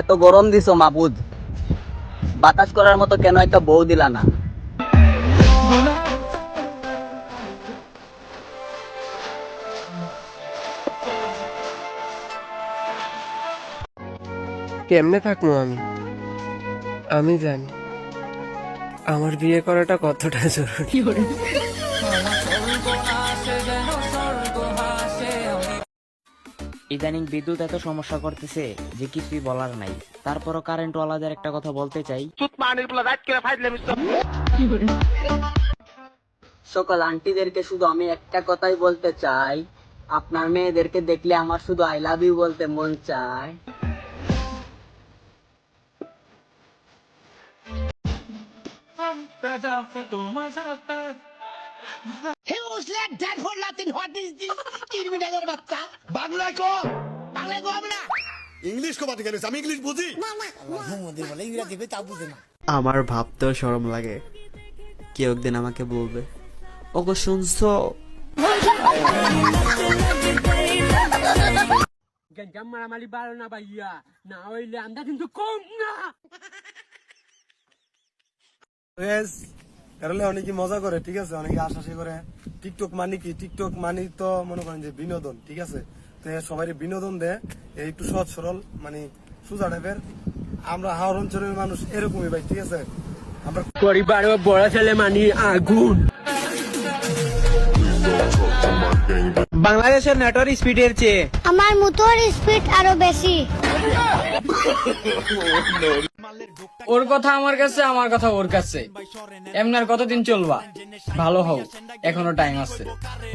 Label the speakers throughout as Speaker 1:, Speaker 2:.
Speaker 1: এত গরম দিছো মাবুদ। বাতাস করার মতো কেন একটা বউ দিলা না?
Speaker 2: কেমনে থাকব আমি? আমি জানি। আমার বিয়ে করাটা কতটা জরুরি।
Speaker 3: ইদানিং বিদ্যুৎ এত সমস্যা করতেছে যে কিছুই বলার নাই। তারপরও কারেন্ট ওয়ালাদের একটা কথা বলতে চাই।
Speaker 1: সকল আন্টিদেরকে শুধু আমি একটা কথাই বলতে চাই। আপনার মেয়েদেরকে দেখলে আমার শুধু আই লাভ ইউ বলতে মন চায়।
Speaker 4: ইংলিশ কোথা গেলিস আমি ইংলিশ বুঝি।
Speaker 5: আমার ভাবতেও সরম লাগে। কেউ একদিন আমাকে বলবে ওগো শুনছো?
Speaker 2: গেঞ্জাম মারামারি বাড়ো না ভাইয়া না হইলে আমরা কিন্তু কম না।
Speaker 6: কারণে অনেকে মজা করে, ঠিক আছে? অনেকে আশাশি করে। টিকটক মানি কি? টিকটক মানি তো মনে করেন যে বিনোদন, ঠিক আছে? তো সবাই বিনোদন দেয়। একটু সহজ সরল মানে সোজা টাইপের। আমরা হাওড় অঞ্চলের মানুষ এরকমই ভাই, ঠিক আছে? আমরা
Speaker 2: পরিবার বড় ছেলে মানি আগুন। বাংলাদেশের নেটওয়ার্ক স্পিডের চেয়ে।
Speaker 7: আমার মোটর স্পিড আরও বেশি।
Speaker 8: ওর কথা আমার কাছে আমার কথা ওর কাছে। এমনি আর কতদিন চলবা? ভালো হও এখনও টাইম আছে।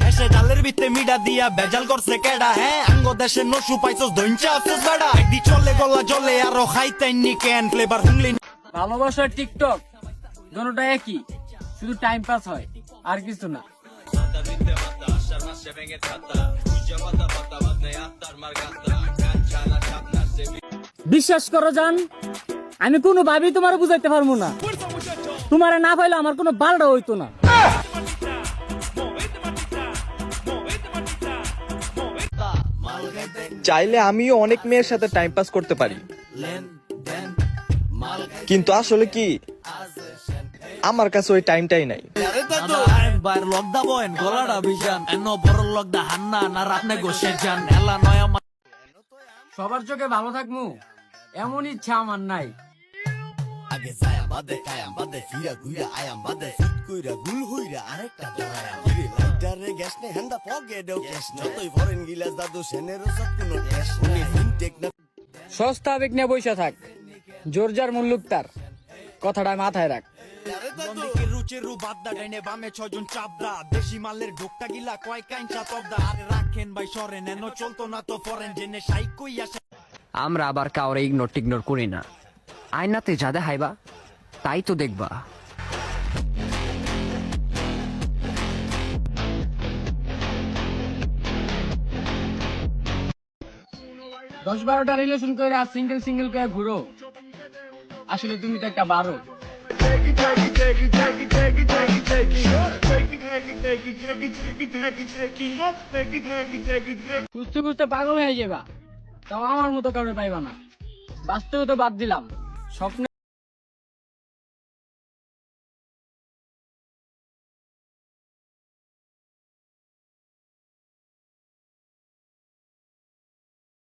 Speaker 9: এসে ডালের ভিতরে মিডা দিয়া বেজাল করছে কেডা হ্যাঁ? আঙ্গ দেশে নসু পাইছস দইঞ্চা আছিস বেডা? একদি চলে গলা জলে আরও খাইতাইনি কেন? ফ্লেভার হুংলি
Speaker 8: ভালোবাসা টিকটক দোনোটা একই। শুধু টাইম পাস হয় আর কিছু না। বিশ্বাস করো জান আমি কোনো ভাবেই তোমার বুঝাইতে পারব না। তোমারে না পাইলে আমার কোনো বালটা হইতো না।
Speaker 10: চাইলে আমিও অনেক মেয়ের সাথে টাইম পাস করতে পারি। কিন্তু আসলে কি? আমার কাছে ওই টাইমটাই নাই।
Speaker 9: বাইর লক দা বয়েন গলাটা বিজান এন বড় লক দা হান্না না রাতনে গোসে যান। এলা নয়া
Speaker 8: সবার চোখে ভালো থাকমু। এমন ইচ্ছা আমার নাই।
Speaker 9: আগে যায় বাদে কায়াম বাদে ফিরা ঘুরা আয়াম বাদে ফিট কইরা গুল হইরা আরেকটা ফিরে লাইটারে গ্যাস নে হেন্দা পগে দেও যতই ফরেন গিলাস দাদু সেনের সব কোনো গ্যাস উনি ফিনটেক না
Speaker 8: সস্তা আবেগ নিয়ে বসে থাক। জোর যার মুল্লুক তার। কথাটা মাথায় রাখ।
Speaker 9: বন্দিকে রুচে রু বাদ্দা ডাইনে বামে ছয়জন চাপদা দেশি মালের ঢোকটা গিলা কয় কাইঞ্চা তবদা আরে রাখেন ভাই সরেন এন চলতো না তো ফরেন। জেনে সাইক কইয়া
Speaker 3: আমরা আবার কাউরে ইগনোর টিগনোর করি না। আয়নাতে যা দেখাইবা তাই তো দেখবা।
Speaker 8: দশ বারোটা রিলেশন করে আর সিঙ্গেল সিঙ্গেল করে ঘুরো। আসলে তুমি তো একটা বারো খুঁজতে খুঁজতে পাগল হয়ে যাবা তাও আমার মতো কাউরে পাইবা না বাস্তবে তো বাদ দিলাম স্বপ্নে